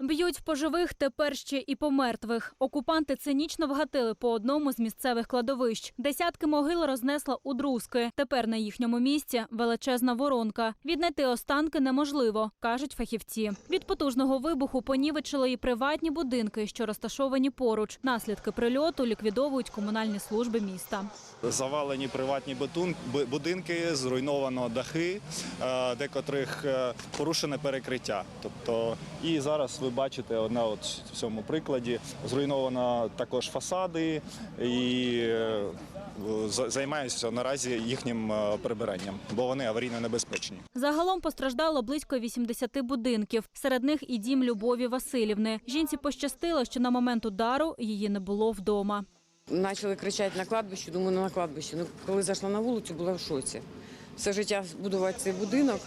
Б'ють по живих, тепер ще і по мертвих. Окупанти цинічно вгатили по одному з місцевих кладовищ. Десятки могил рознесла у друзки. Тепер на їхньому місці величезна воронка. Віднайти останки неможливо, кажуть фахівці. Від потужного вибуху понівечили і приватні будинки, що розташовані поруч. Наслідки прильоту ліквідовують комунальні служби міста. Завалені приватні будинки, зруйновано дахи, е, декотрих е, порушене перекриття. Тобто, і зараз ви бачите одне от в цьому прикладі зруйновано також фасади і е, займаюся наразі їхнім е, прибиранням, бо вони аварійно небезпечні. Загалом постраждало близько 80 будинків. Серед них і дім Любові Васильівни. Жінці пощастило, що на момент удару її не було вдома. Почали кричати на кладбищі, думаю, ну на кладбищі. Ну, коли зайшла на вулицю, була в шоці. Все життя будувати цей будинок,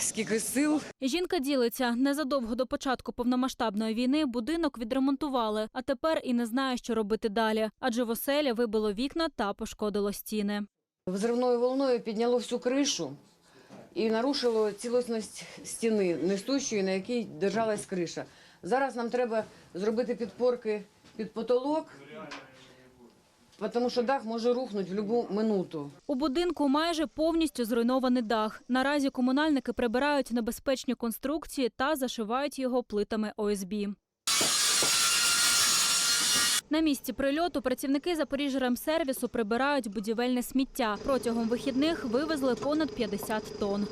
скільки сил. Жінка ділиться незадовго до початку повномасштабної війни будинок відремонтували, а тепер і не знає, що робити далі, адже в оселі вибило вікна та пошкодило стіни. Взривною волною підняло всю кришу і нарушило цілісність стіни, несущої, на якій держалась криша. Зараз нам треба зробити підпорки під потолок, тому що дах може рухнути в будь-яку минуту. У будинку майже повністю зруйнований дах. Наразі комунальники прибирають небезпечні конструкції та зашивають його плитами ОСБ. На місці прильоту працівники Запоріжремсервісу прибирають будівельне сміття. Протягом вихідних вивезли понад 50 тонн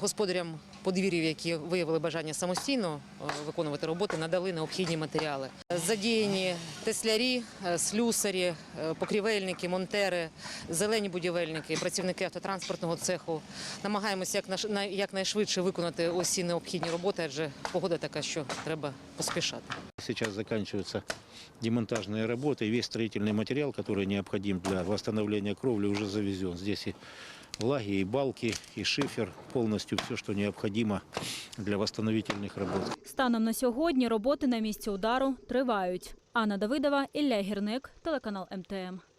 Господарям подвір'їв, які виявили бажання самостійно е, виконувати роботи, надали необхідні матеріали. Задіяні теслярі, е, слюсарі, е, покрівельники, монтери, зелені будівельники, працівники автотранспортного цеху. Намагаємося як наш- най- якнайшвидше виконати усі необхідні роботи, адже погода така, що треба поспішати. Сейчас заканчиваются демонтажные работы, и весь строительный материал, который необходим для восстановления кровли, уже завезен. Здесь и лаги, и балки, и шифер, полностью все, что необходимо для восстановительных работ. Станом на сьогодні роботи на місці удару тривають. Анна Давидова, Ілля Гірник, телеканал МТМ.